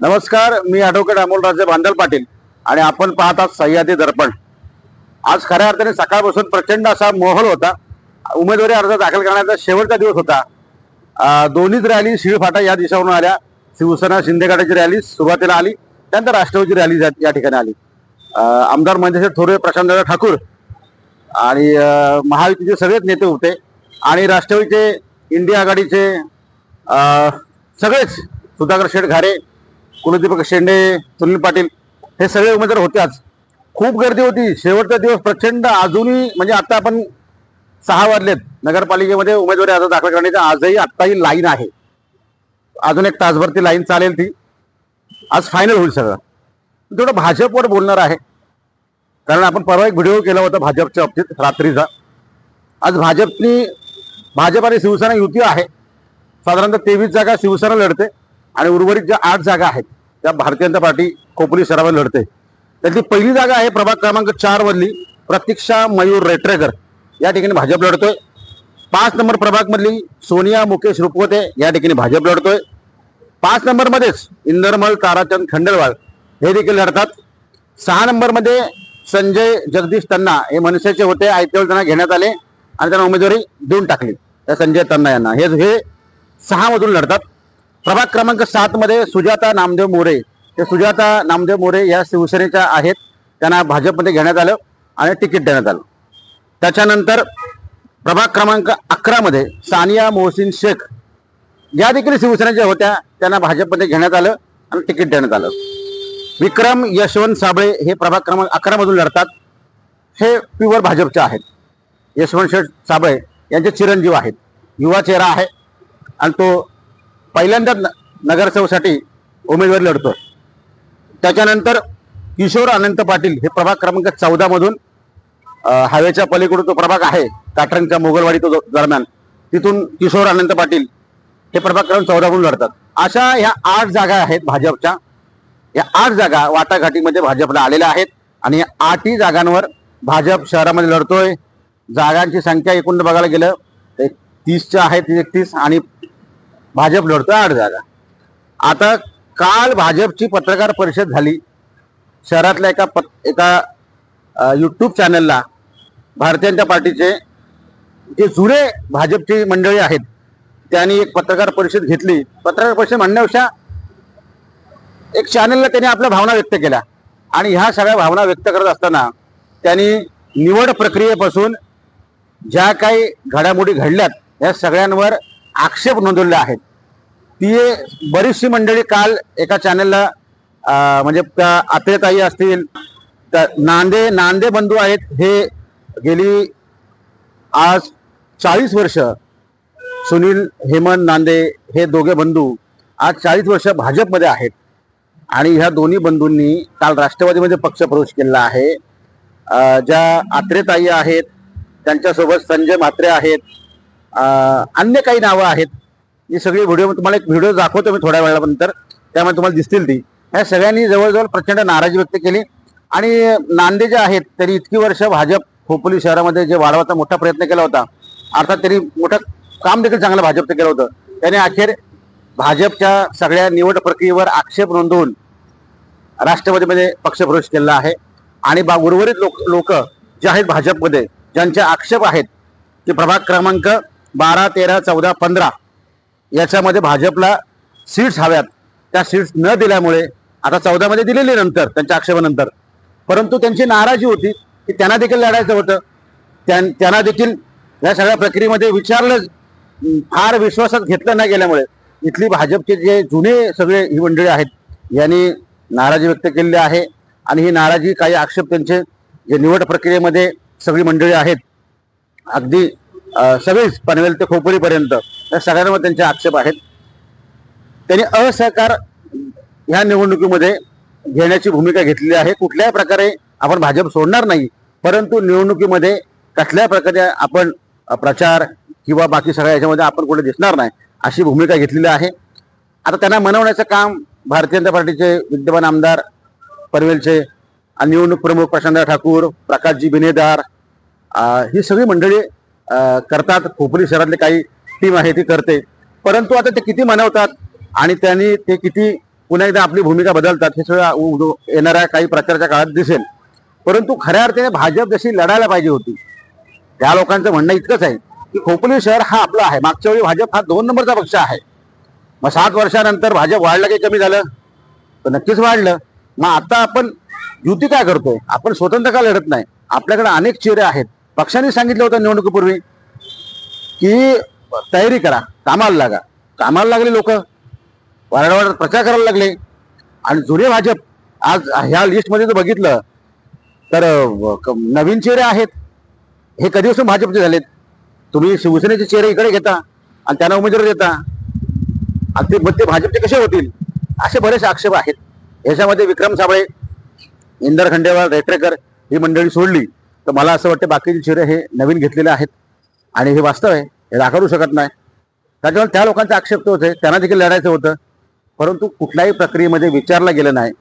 नमस्कार मी ॲडव्होकेट अमोलराजे बांदल पाटील आणि आपण पाहत आहात सह्याद्री दर्पण. आज खऱ्या अर्थाने सकाळपासून प्रचंड असा मोहल होता. उमेदवारी अर्ज दाखल करण्याचा शेवटचा दिवस होता. दोन्हीच रॅली शिळफाटा या दिशेवरून आल्या. शिवसेना शिंदेगडाची रॅली सुरुवातीला आली त्यानंतर राष्ट्रवादीची रॅली या- या ठिकाणी आली. आमदार मंजेश थोरे प्रशांतदादा ठाकूर आणि महायुतीचे सगळेच नेते होते आणि राष्ट्रवादीचे इंडिया आघाडीचे सगळेच सुधाकर शेठ घारे कुलदीपक शेंडे सुनील पाटील हे सगळे उमेदवार होते आज. खूप गर्दी होती. शेवटचा दिवस प्रचंड अजूनही म्हणजे आता आपण सहा वाजलेत. नगरपालिकेमध्ये उमेदवारी अर्ज दाखल करण्याची आजही आत्ताही लाईन आहे. अजून एक तासभर ती लाईन चालेल ती. आज फायनल होईल सगळं. थोडं भाजपवर बोलणार आहे. कारण आपण परवा एक व्हिडिओ केला होता भाजपच्या बाबतीत रात्रीचा. आज भाजपनी भाजप आणि शिवसेना युती आहे. साधारणतः तेवीस जागा शिवसेना लढते. आणि उर्वरित ज्या आठ जागा आहेत त्या भारतीय जनता पार्टी खोपोली शहरामध्ये लढते. त्यातली पहिली जागा आहे प्रभाग क्रमांक चार मधली प्रतीक्षा मयूर रेटरेकर या ठिकाणी भाजप लढतोय. पाच नंबर प्रभाग मधली सोनिया मुकेश रुपवते या ठिकाणी भाजप लढतोय. पाच नंबर मध्येच इंदरमल ताराचंद खंडेलवाल हे देखील लढतात. सहा नंबरमध्ये संजय जगदीश तन्ना हे मनसेचे होते आयपीएल त्यांना घेण्यात आले. आणि त्यांना उमेदवारी देऊन टाकली. त्या संजय तन्ना यांना. हे हे सहा मधून लढतात. प्रभाग क्रमांक सात मध्ये सुजाता नामदेव मोरे. ते सुजाता नामदेव मोरे या शिवसेनेच्या आहेत. त्यांना भाजपमध्ये घेण्यात आलं आणि तिकीट देण्यात आलं. त्याच्यानंतर प्रभाग क्रमांक अकरामध्ये सानिया मोहसिन शेख या देखील शिवसेनेच्या होत्या त्यांना भाजपमध्ये घेण्यात आलं आणि तिकीट देण्यात आलं. विक्रम यशवंत साबळे हे प्रभाग क्रमांक अकरामधून लढतात. हे प्युअर भाजपचे आहेत. यशवंत शेठ साबळे यांचे चिरंजीव आहेत. युवा चेहरा आहे आणि तो पहिल्यांदाच न- नगरसेवसाठी उमेदवारी लढतो त्याच्यानंतर किशोर अनंत पाटील हे प्रभाग क्रमांक चौदामधून हवेच्या हायवेच्या पलीकडून तो प्रभाग आहे काटरणच्या मोगलवाडी तो दरम्यान. तिथून किशोर अनंत पाटील हे प्रभाग क्रमांक चौदामधून लढतात. अशा ह्या आठ जागा आहेत भाजपच्या. या आठ जागा वाटाघाटीमध्ये भाजपला आलेल्या आहेत आणि या आठही जागांवर भाजप शहरामध्ये लढतोय. जागांची संख्या एकूण बघायला गेलं तर तीसच्या आहेत एकतीस आणि भाजप लढतोय आठ जागा. आता काल भाजपची पत्रकार परिषद झाली. शहरातल्या एका पत एका यूट्यूब चॅनलला भारतीय जनता पार्टीचे जे जुने भाजपची मंडळी आहेत त्यांनी एक पत्रकार परिषद घेतली. पत्रकार परिषद म्हणण्यापेक्षा एक चॅनलला त्यांनी आपल्या भावना व्यक्त केल्या. आणि ह्या सगळ्या भावना व्यक्त करत असताना त्यांनी निवड प्रक्रियेपासून ज्या काही घडामोडी घडल्यात या सगळ्यांवर आक्षेप नोंदवले आहेत ती बरीचशी मंडळी काल एका चॅनलला म्हणजे त्या आत्रेताई असतील त्या नांदे नांदे बंधू आहेत हे गेली आज चाळीस वर्ष सुनील हेमंत नांदे हे दोघे बंधू आज चाळीस वर्ष भाजपमध्ये आहेत. आणि ह्या दोन्ही बंधूंनी काल राष्ट्रवादीमध्ये पक्षप्रवेश केला आहे. ज्या आत्रेताई आहेत त्यांच्यासोबत संजय म्हात्रे आहेत अन्य काही नावं आहेत. ही सगळी व्हिडिओ तुम्हाला एक व्हिडिओ दाखवतो मी थोड्या वेळानंतर. त्यामुळे तुम्हाला दिसतील ती. ह्या सगळ्यांनी जवळजवळ प्रचंड नाराजी व्यक्त केली. आणि नांदे जे आहेत त्यांनी इतकी वर्ष भाजप खोपोली शहरामध्ये जे वाढवायचा मोठा प्रयत्न केला होता अर्थात त्यांनी मोठं काम देखील चांगलं भाजपचं केलं होतं. त्याने अखेर भाजपच्या सगळ्या निवड प्रक्रियेवर आक्षेप नोंदवून राष्ट्रवादीमध्ये पक्षप्रवेश केला आहे. आणि बा उर्वरित लोक लोक जे आहेत भाजपमध्ये ज्यांचे आक्षेप आहेत ते प्रभाग क्रमांक बारा तेरा चौदा पंधरा याच्यामध्ये भाजपला सीट्स हव्यात. त्या सीट्स न दिल्यामुळे आता चौदामध्ये दिलेली नंतर त्यांच्या आक्षेपानंतर. परंतु त्यांची नाराजी होती की त्यांना देखील लढायचं होतं. त्या त्यांना देखील या सगळ्या प्रक्रियेमध्ये विचारलं फार विश्वासात घेतलं नाही गेल्यामुळे इथली भाजपचे जे जुने सगळे ही मंडळी आहेत यांनी नाराजी व्यक्त केलेली आहे. आणि ही नाराजी काही आक्षेप त्यांचे जे निवड प्रक्रियेमध्ये सगळी मंडळी आहेत अगदी सगळीच पनवेल ते खोपोलीपर्यंत. या सगळ्यांवर त्यांचे आक्षेप आहेत. त्यांनी असहकार ह्या निवडणुकीमध्ये घेण्याची भूमिका घेतलेली आहे. कुठल्याही प्रकारे आपण भाजप सोडणार नाही परंतु निवडणुकीमध्ये कसल्याही प्रकारे आपण प्रचार किंवा बाकी सगळ्या याच्यामध्ये आपण कुठे दिसणार नाही अशी भूमिका घेतलेली आहे. आता त्यांना मनवण्याचं काम भारतीय जनता पार्टीचे विद्यमान आमदार पनवेलचे निवडणूक प्रमुख प्रशांत ठाकूर प्रकाशजी बिनेदार ही सगळी मंडळी करतात. खोपरी शहरातले काही टीम आहे ती करते. परंतु आता ते किती मनवतात आणि त्यांनी ते किती पुन्हा एकदा आपली भूमिका बदलतात हे सगळं येणाऱ्या काही प्रचाराच्या काळात दिसेल. परंतु खऱ्या अर्थाने भाजप जशी लढायला पाहिजे होती त्या लोकांचं म्हणणं इतकंच आहे की खोपली शहर हा आपला आहे. मागच्या वेळी भाजप हा दोन नंबरचा पक्ष आहे. मग सात वर्षानंतर भाजप वाढलं की कमी झालं? तर नक्कीच वाढलं. मग आता आपण युती काय करतोय? आपण स्वतंत्र का लढत नाही? आपल्याकडे अनेक चेहरे आहेत. पक्षाने सांगितलं होतं निवडणुकीपूर्वी की तयारी करा कामाला लागा. कामाला लागले लोक. वारंवार प्रचार करायला लागले. आणि जुने भाजप आज ह्या लिस्टमध्ये जर बघितलं तर नवीन चेहरे आहेत. हे कधीपासून भाजपचे झालेत. तुम्ही शिवसेनेचे चेहरे इकडे घेता आणि त्यांना उमेदवार देता. आणि ते मग ते भाजपचे कसे होतील? असे बरेच आक्षेप आहेत. याच्यामध्ये विक्रम साबळे इंदर खंडेवाल रेटरेकर ही मंडळी सोडली. तर मला असं वाटतं बाकीचे शिरे हे नवीन घेतलेले आहेत. आणि हे वास्तव आहे हे नाकारू शकत नाही. त्याच्यामुळे त्या लोकांचे आक्षेप तो होते त्यांना देखील लढायचं होतं. परंतु कुठल्याही प्रक्रियेमध्ये विचारलं गेलं नाही.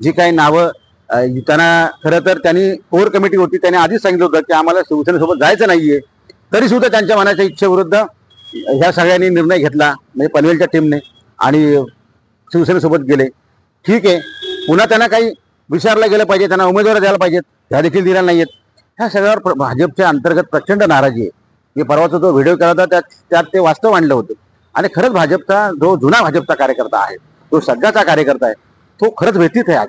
जी काही नावं त्यांना खरं तर त्यांनी कोर कमिटी होती त्यांनी आधीच सांगितलं होतं की आम्हाला शिवसेनेसोबत जायचं नाहीये. तरी सुद्धा त्यांच्या मनाच्या इच्छेविरुद्ध ह्या सगळ्यांनी निर्णय घेतला म्हणजे पनवेलच्या टीमने आणि शिवसेनेसोबत गेले. ठीक आहे पुन्हा त्यांना काही विचारलं गेलं पाहिजे त्यांना उमेदवार द्यायला पाहिजेत ह्या देखील दिल्या नाहीयेत. ह्या सगळ्यावर प्र- भाजपच्या अंतर्गत प्रचंड नाराजी आहे. मी परवाचा जो व्हिडिओ केला होता त्यात त्यात ते वास्तव मांडलं होतं. आणि खरंच भाजपचा जो जुना भाजपचा कार्यकर्ता आहे तो सध्याचा कार्यकर्ता आहे तो खरंच व्यतीत आहे आज.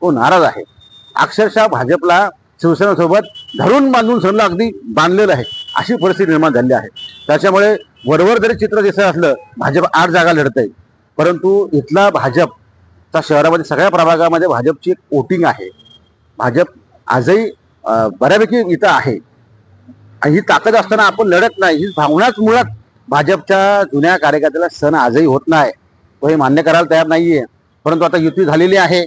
तो नाराज आहे. अक्षरशः भाजपला शिवसेनेसोबत धरून बांधून सगळं अगदी बांधलेलं आहे. अशी परिस्थिती निर्माण झाली आहे. त्याच्यामुळे वरवर जरी चित्र दिसत असलं भाजप आठ जागा लढत आहे परंतु इथला भाजपचा शहरामध्ये सगळ्या प्रभागामध्ये भाजपची एक वोटिंग आहे. भाजप आजही बऱ्यापैकी इथं आहे. आणि ही ताकद असताना आपण लढत नाही. ही भावनाच मुळात भाजपच्या जुन्या कार्यकर्त्याला सण आजही होत नाही. तो हे मान्य करायला तयार नाहीये. परंतु आता युती झालेली आहे.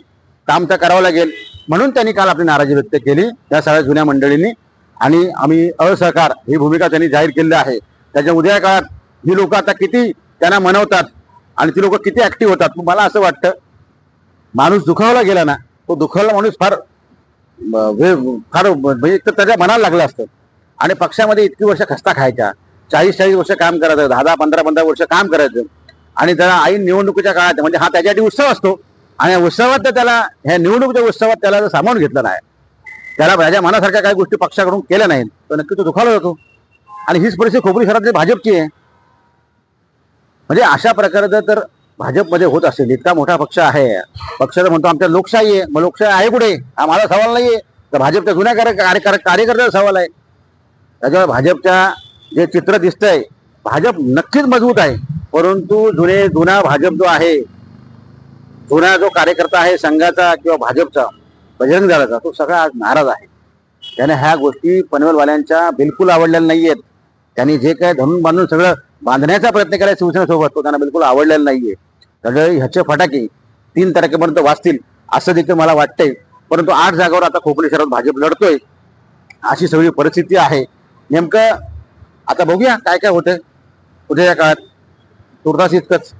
काम तर करावं लागेल. म्हणून त्यांनी काल आपली नाराजी व्यक्त केली. त्या सगळ्या जुन्या मंडळींनी. आणि आम्ही असहकार ही भूमिका त्यांनी जाहीर केलेली आहे. त्याच्या उद्या काळात ही लोक आता किती त्यांना मनवतात आणि ती लोक किती ऍक्टिव्ह होतात मला असं वाटतं. माणूस दुखावला गेला ना तो दुखावला माणूस फार फार म्हणजे तर त्याच्या मनाला लागलं असतं. आणि पक्षामध्ये इतकी वर्ष खस्ता खायच्या. चाळीस चाळीस वर्ष काम करायचं दहा दहा पंधरा पंधरा वर्ष काम करायचं आणि त्याला ऐन निवडणुकीच्या काळात म्हणजे हा त्याच्यासाठी उत्सव असतो. आणि उत्सवात तर त्याला ह्या निवडणुकीच्या उत्सवात त्याला सामावून घेतलं नाही त्याला त्याच्या मनासारख्या काही गोष्टी पक्षाकडून केल्या नाहीत तर नक्की तो दुखावला जातो. आणि हीच परिस्थिती खोबरी शहरातली भाजपची आहे. म्हणजे अशा प्रकारचं तर भाजपमध्ये होत असेल इतका मोठा पक्ष आहे. पक्ष तर म्हणतो आमच्या लोकशाही आहे. मग लोकशाही आहे कुठे? हा माझा सवाल नाहीये. तर भाजपच्या जुन्या कार्य कार्यकर्त्याचा सवाल आहे. त्याच्यावर भाजपच्या जे चित्र दिसतंय भाजप नक्कीच मजबूत आहे. परंतु जुने जुना भाजप जो आहे जुना जो कार्यकर्ता आहे संघाचा किंवा भाजपचा बजरंग दलाचा तो सगळा आज नाराज आहे. त्याने ह्या गोष्टी पनवेलवाल्यांच्या बिलकुल आवडलेल्या नाहीयेत. त्यांनी जे काय धरून बांधून सगळं बांधण्याचा प्रयत्न केला शिवसेनेसोबत तो त्यांना बिलकुल आवडलेला नाहीये. त्यामुळे ह्याचे फटाके तीन तारखेपर्यंत वाचतील असं देखील मला वाटतंय. परंतु आठ जागावर आता कोकणी शहरात भाजप लढतोय अशी सगळी परिस्थिती आहे. नेमकं आता बघूया काय काय होतंय. उद्याच्या काळात तुर्तास इतकंच.